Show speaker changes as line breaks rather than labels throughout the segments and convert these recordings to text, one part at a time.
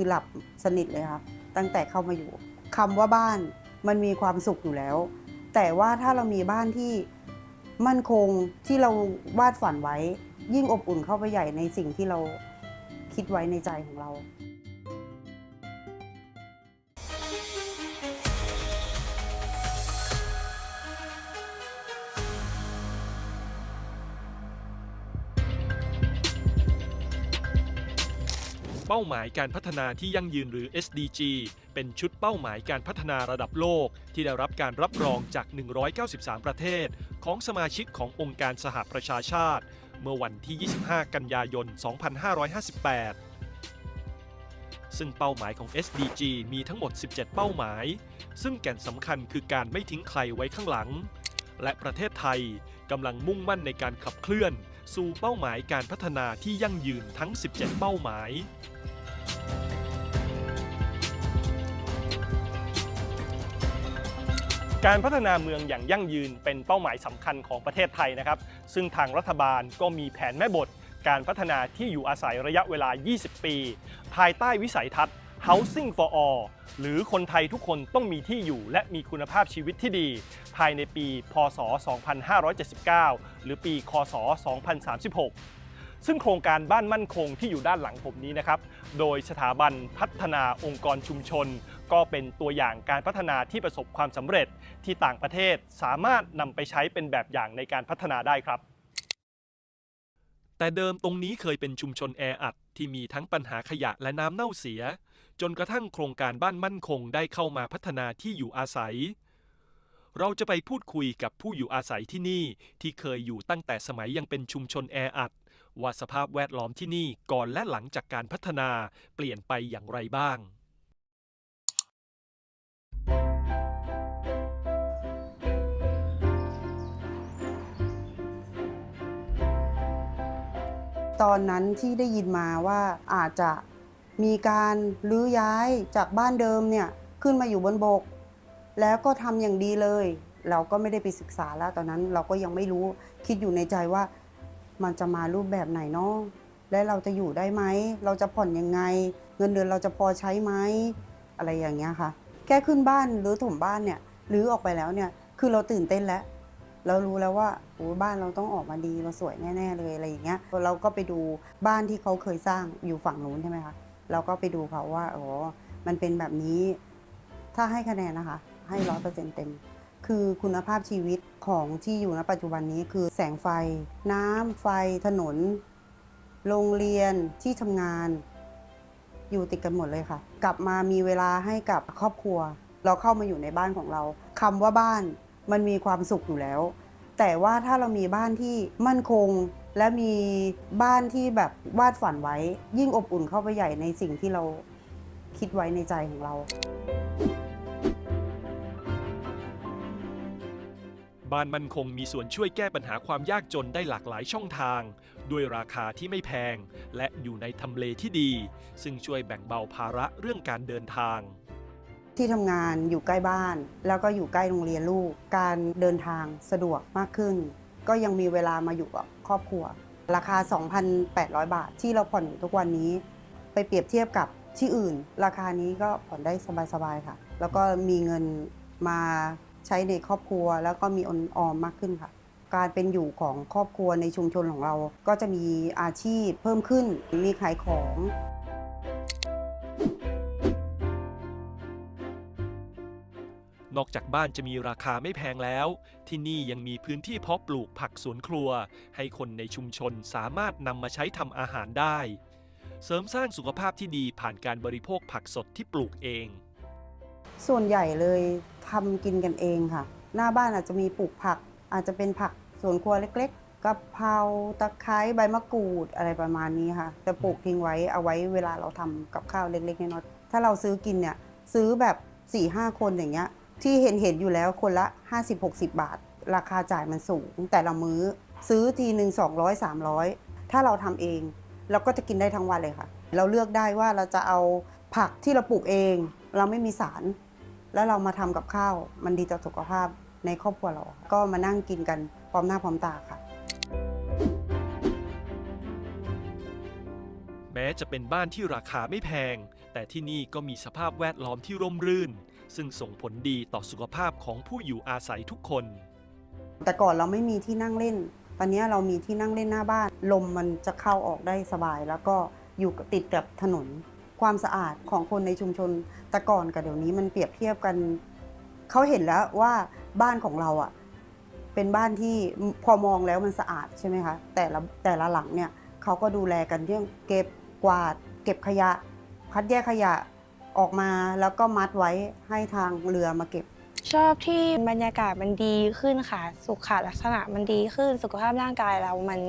คือหลับสนิทเลยค่ะตั้งแต่เข้ามาอยู่คำว่าบ้านมันมีความสุขอยู่แล้ว แต่ว่าถ้าเรามีบ้านที่มั่นคงที่เราวาดฝันไว้ ยิ่งอบอุ่นเข้าไปใหญ่ในสิ่งที่เราคิดไว้ในใจของเรา
เป้าหมายการพัฒนาที่ยั่งยืนหรือ SDG เป็นชุดเป้าหมายการพัฒนาระดับโลก ที่ได้รับการรับรองจาก 193 ประเทศ ของสมาชิกขององค์การสหประชาชาติ เมื่อวันที่ 25 กันยายน 2558 ซึ่งเป้าหมายของ SDG มีทั้งหมด 17 เป้าหมาย ซึ่งแก่นสำคัญคือการไม่ทิ้งใครไว้ข้างหลัง และประเทศไทยกำลังมุ่งมั่นในการขับเคลื่อน สู่เป้าหมายการพัฒนาที่ยั่งยืนทั้ง 17 เป้าหมาย การพัฒนาเมืองอย่างยั่งยืนเป็นเป้าหมายสำคัญของประเทศไทยนะครับ ซึ่งทางรัฐบาลก็มีแผนแม่บท การพัฒนาที่อยู่อาศัยระยะเวลา 20 ปี ภายใต้วิสัยทัศน์ Housing for All หรือคนไทยทุกคนต้องมีที่อยู่และมีคุณภาพชีวิตที่ดี ภายในปี พศ 2579 หรือปี คศ 2036 ซึ่งโครงการบ้านมั่นคงที่อยู่ด้านหลังผมนี้นะครับ โดยสถาบันพัฒนาองค์กรชุมชน ก็เป็นตัวอย่างการพัฒนาที่ประสบความสำเร็จที่ต่างประเทศสามารถนำไปใช้เป็นแบบอย่างในการพัฒนาได้ครับแต่เดิมตรงนี้เคยเป็นชุมชนแออัดที่มีทั้งปัญหาขยะและน้ำเน่าเสีย จนกระทั่งโครงการบ้านมั่นคงได้เข้ามาพัฒนาที่อยู่อาศัย เราจะไปพูดคุยกับผู้อยู่อาศัยที่นี่ที่เคยอยู่ตั้งแต่สมัยยังเป็นชุมชนแออัด ว่าสภาพแวดล้อมที่นี่ก่อนและหลังจากการพัฒนาเปลี่ยนไปอย่างไรบ้าง
ตอนนั้นที่ได้ยินมาว่าอาจจะ มีการรื้อย้ายจากบ้านเดิมเนี่ยขึ้นมาอยู่บนบก แล้วก็ทำอย่างดีเลย เราก็ไม่ได้ไปศึกษาแล้วตอนนั้นเราก็ยังไม่รู้คิดอยู่ในใจว่ามันจะมารูปแบบไหนเนาะและเราจะอยู่ได้ไหม เราจะผ่อนยังไง เงินเดือนเราจะพอใช้ไหมอะไรอย่างเงี้ยค่ะ แค่ขึ้นบ้านหรือถมบ้านเนี่ยหรือออกไปแล้วเนี่ยคือเราตื่นเต้นแล้วเรารู้แล้วว่าโอ้บ้านเราต้องออกมาดีเราสวยแน่ ๆ เลยอะไรอย่างเงี้ยเราก็ไปดูบ้านที่เขาเคยสร้างอยู่ฝั่งนู้นใช่ไหมคะ เราก็ไปดูเขาว่าโอ๋อมันเป็นแบบนี้ ถ้าให้คะแนนนะคะ ให้ร้อยเปอร์เซ็นต์เต็ม คือคุณภาพชีวิตของที่อยู่ณปัจจุบันนี้คือแสงไฟ น้ำไฟถนน โรงเรียนที่ทำงาน อยู่ติดกันหมดเลยค่ะ กลับมามีเวลาให้กับครอบครัว เราเข้ามาอยู่ในบ้านของเราคำว่าบ้านมันมีความสุขอยู่แล้ว แต่ว่าถ้าเรามีบ้านที่มั่นคง และมีบ้านที่แบบวาดฝันไว้ ยิ่งอบอุ่นเข้าไปใหญ่ในสิ่งที่เราคิดไว้ในใจของเรา
บ้านมั่นคงมีส่วนช่วยแก้ปัญหาความยากจนได้หลากหลายช่องทาง ด้วยราคาที่ไม่แพง และอยู่ในทำเลที่ดี ซึ่งช่วยแบ่งเบาภาระเรื่องการเดินทาง
ที่ทำงานอยู่ใกล้บ้าน แล้วก็อยู่ใกล้โรงเรียนลูก การเดินทางสะดวกมากขึ้น ก็ยังมีเวลามาอยู่กับ ครอบครัว ราคา 2,800 บาทที่เราผ่อนอยู่ทุกวันนี้ ไปเปรียบเทียบกับที่อื่น ราคานี้ก็ผ่อนได้สบายๆค่ะ แล้วก็มีเงินมาใช้ในครอบครัว แล้วก็มีออนออมมากขึ้นค่ะ การเป็นอยู่ของครอบครัวในชุมชนของเรา ก็จะมีอาชีพเพิ่มขึ้นมีขายของ
นอกจากบ้านจะมีราคาไม่แพงแล้ว ที่นี่ยังมีพื้นที่เพาะปลูกผักสวนครัว ให้คนในชุมชนสามารถนำมาใช้ทำอาหารได้ เสริมสร้างสุขภาพที่ดีผ่านการบริโภคผักสดที่ปลูกเอง
ส่วนใหญ่เลยทำกินกันเองค่ะ หน้าบ้านอาจจะมีปลูกผัก อาจจะเป็นผักสวนครัวเล็กๆกะเพราตะไคร้ใบมะกรูดอะไรประมาณนี้ค่ะจะปลูกทิ้งไว้เอาไว้เวลาเราทำกับข้าวเล็กๆน้อยๆถ้าเราซื้อกินเนี่ยซื้อแบบ4ี่ห้าคนอย่างเงี้ย ที่เห็นเห็นอยู่แล้วคนละ 50-60 บาท ราคาจ่ายมันสูง แต่ละมื้อซื้อทีหนึ่ง200 300 ถ้าเราทำเอง เราก็จะกินได้ทั้งวันเลยค่ะ เราเลือกได้ว่าเราจะเอาผักที่เราปลูกเอง เราไม่มีสาร แล้วเรามาทำกับข้าว มันดีต่อสุขภาพในครอบครัวเรา ก็มานั่งกินกันพร้อมหน้าพร้อมตาค่ะ
แม้จะเป็นบ้านที่ราคาไม่แพง แต่ที่นี่ก็มีสภาพแวดล้อมที่ร่มรื่น ซึ่งส่งผลดีต่อสุขภาพของผู้อยู่อาศัยทุกคน
แต่ก่อนเราไม่มีที่นั่งเล่น ตอนนี้เรามีที่นั่งเล่นหน้าบ้าน ลมมันจะเข้าออกได้สบาย แล้วก็อยู่ติดกับถนน ความสะอาดของคนในชุมชน แต่ก่อนกับเดี๋ยวนี้มันเปรียบเทียบกัน เขาเห็นแล้วว่าบ้านของเราอะเป็นบ้านที่พอมองแล้วมันสะอาดใช่ไหมคะแต่ละแต่ละหลังเนี่ยเขาก็ดูแลกันเรื่องเก็บกวาด เก็บขยะ คัดแยกขยะ ออกมาแล้วก็มัดไว้ให้ทางเรือมาเก็บ
ชอบที่บรรยากาศมันดีขึ้นค่ะ สุขลักษณะมันดีขึ้น สุขภาพร่างกายเรามัน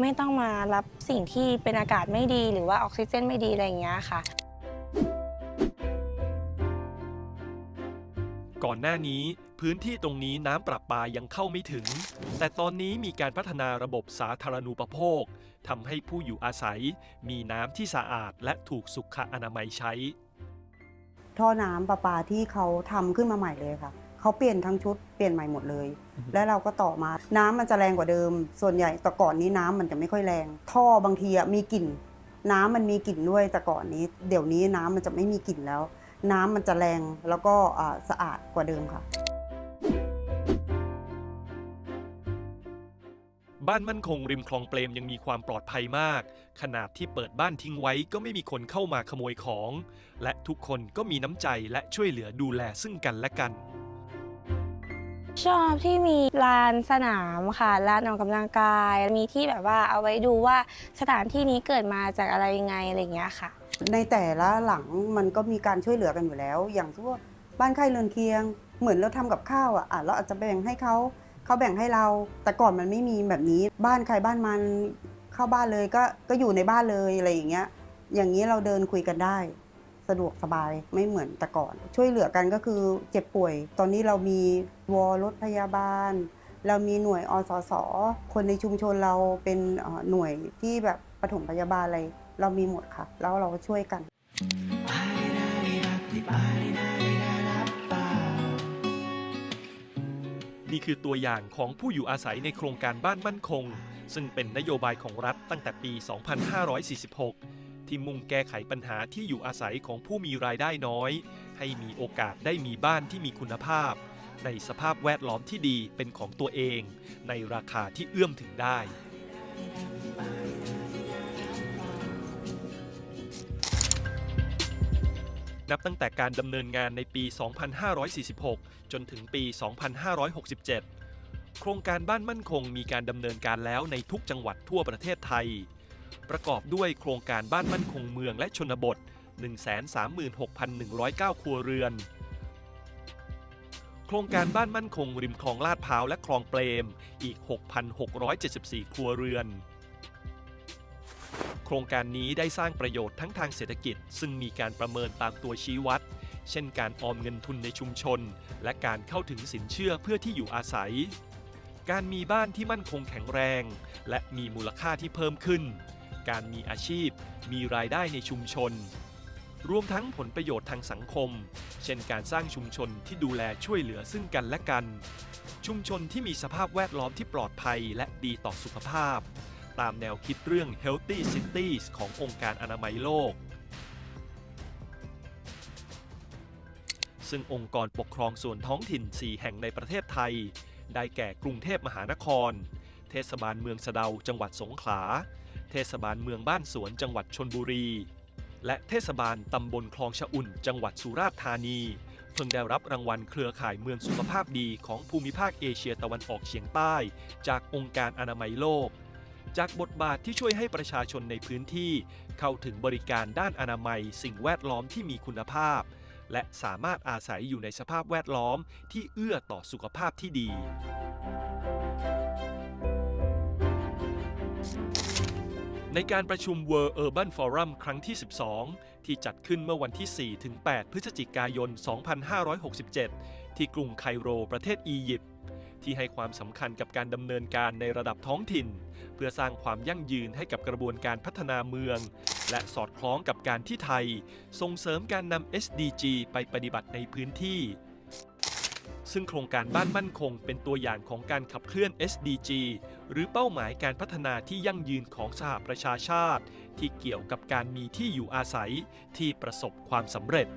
ไม่ต้องมารับสิ่งที่เป็นอากาศไม่ดี หรือว่าออกซิเจนไม่ดีอะไรอย่างเงี้ยค่ะ
ก่อนหน้านี้พื้นที่ตรงนี้น้ำประปายังเข้าไม่ถึง แต่ตอนนี้มีการพัฒนาระบบสาธารณูปโภคทำให้ผู้อยู่อาศัย มีน้ำที่สะอาดและถูกสุขอนามัยใช้
ท่อน้ำประปาที่เขาทำขึ้นมาใหม่เลยค่ะ เขาเปลี่ยนทั้งชุดเปลี่ยนใหม่หมดเลยแล้วเราก็ต่อมา น้ำมันจะแรงกว่าเดิม ส่วนใหญ่แต่ก่อนนี้น้ำมันจะไม่ค่อยแรง ท่อบางทีอะมีกลิ่น น้ำมันมีกลิ่นด้วยแต่ก่อนนี้ เดี๋ยวนี้น้ำมันจะไม่มีกลิ่นแล้ว น้ำมันจะแรงแล้วก็อ่าสะอาดกว่าเดิมค่ะ
บ้านมั่นคงริมคลองเปรมยังมีความปลอดภัยมาก ขนาดที่เปิดบ้านทิ้งไว้ก็ไม่มีคนเข้ามาขโมยของ และทุกคนก็มีน้ำใจและช่วยเหลือดูแลซึ่งกันและกัน
ชอบที่มีลานสนามค่ะลานออกกำลังกาย มีที่แบบว่าเอาไว้ดูว่าสถานที่นี้เกิดมาจากอะไรยังไงอะไรอย่างเงี้ยค่ะ
ในแต่ละหลังมันก็มีการช่วยเหลือกันอยู่แล้ว อย่างเช่นว่าบ้านใครเรือนเคียง เหมือนเราทำกับข้าวอะอะเราอาจจะแบ่งให้เขา เขาแบ่งให้เรา แต่ก่อนมันไม่มีแบบนี้ บ้านใครบ้านมันเข้าบ้านเลยก็ก็อยู่ในบ้านเลยอะไรอย่างเงี้ย อย่างนี้เราเดินคุยกันได้ สะดวกสบายไม่เหมือนแต่ก่อน ช่วยเหลือกันก็คือเจ็บป่วย ตอนนี้เรามีวอรถพยาบาล เรามีหน่วยอสส คนในชุมชนเราเป็นหน่วยที่แบบปฐมพยาบาลอะไร เรามีหมดค่ะ แล้วเราก็ช่วยกัน
นี่คือตัวอย่างของผู้อยู่อาศัยในโครงการบ้านมั่นคง ซึ่งเป็นนโยบายของรัฐตั้งแต่ปี 2546 ที่มุ่งแก้ไขปัญหาที่อยู่อาศัยของผู้มีรายได้น้อย ให้มีโอกาสได้มีบ้านที่มีคุณภาพ ในสภาพแวดล้อมที่ดีเป็นของตัวเอง ในราคาที่เอื้อมถึงได้ นับตั้งแต่การดำเนินงานในปี 2546 จนถึงปี 2567 โครงการบ้านมั่นคงมีการดำเนินการแล้วในทุกจังหวัดทั่วประเทศไทย ประกอบด้วยโครงการบ้านมั่นคงเมืองและชนบท 136,109 ครัวเรือน โครงการบ้านมั่นคงริมคลองลาดพร้าวและคลองเปรมอีก 6,674 ครัวเรือน โครงการนี้ได้สร้างประโยชน์ทั้งทางเศรษฐกิจ ซึ่งมีการประเมินตามตัวชี้วัด เช่นการออมเงินทุนในชุมชน และการเข้าถึงสินเชื่อเพื่อที่อยู่อาศัย การมีบ้านที่มั่นคงแข็งแรง และมีมูลค่าที่เพิ่มขึ้น การมีอาชีพ มีรายได้ในชุมชน รวมทั้งผลประโยชน์ทางสังคม เช่นการสร้างชุมชนที่ดูแลช่วยเหลือซึ่งกันและกัน ชุมชนที่มีสภาพแวดล้อมที่ปลอดภัยและดีต่อสุขภาพ ตามแนวคิดเรื่อง Healthy Cities ขององค์การอนามัยโลก ซึ่งองค์กรปกครองส่วนท้องถิ่น 4 แห่งในประเทศไทย ได้แก่กรุงเทพมหานคร เทศบาลเมืองสะเดาจังหวัดสงขลา เทศบาลเมืองบ้านสวนจังหวัดชนบุรี และเทศบาลตำบลคลองชะอุ่น จังหวัดสุราษฎร์ธานีเพิ่งได้รับรางวัลเครือข่ายเมืองสุขภาพดีของภูมิภาคเอเชียตะวันออกเฉียงใต้ จากองค์การอนามัยโลก จากบทบาทที่ช่วยให้ประชาชนในพื้นที่ เข้าถึงบริการด้านอนามัย สิ่งแวดล้อมที่มีคุณภาพ และสามารถอาศัยอยู่ในสภาพแวดล้อมที่เอื้อต่อสุขภาพที่ดีในการประชุม World Urban Forum ครั้งที่ 12 ที่จัดขึ้นเมื่อวันที่4-8พฤศจิกายน 2567 ที่กรุงไคโรประเทศอียิปต์ ที่ให้ความสำคัญกับการดำเนินการในระดับท้องถิ่น เพื่อสร้างความยั่งยืนให้กับกระบวนการพัฒนาเมือง และสอดคล้องกับการที่ไทย ส่งเสริมการนำ SDG ไปปฏิบัติในพื้นที่ ซึ่งโครงการบ้านมั่นคงเป็นตัวอย่างของการขับเคลื่อน SDG หรือเป้าหมายการพัฒนาที่ยั่งยืนของสหประชาชาติ ที่เกี่ยวกับการมีที่อยู่อาศัยที่ประสบความสำเร็จ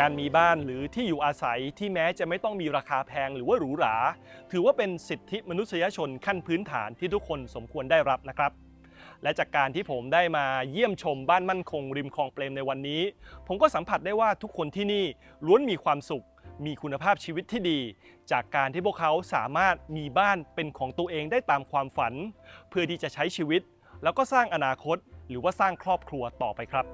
การมีบ้านหรือที่อยู่อาศัยที่แม้จะไม่ต้องมีราคาแพงหรือว่าหรูหรา ถือว่าเป็นสิทธิมนุษยชนขั้นพื้นฐานที่ทุกคนสมควรได้รับนะครับ และจากการที่ผมได้มาเยี่ยมชมบ้านมั่นคง ริมคลองเปรมในวันนี้ ผมก็สัมผัสได้ว่าทุกคนที่นี่ล้วนมีความสุข มีคุณภาพชีวิตที่ดี จากการที่พวกเขาสามารถมีบ้านเป็นของตัวเองได้ตามความฝัน เพื่อที่จะใช้ชีวิต แล้วก็สร้างอนาคต หรือว่าสร้างครอบครัวต่อไปครับ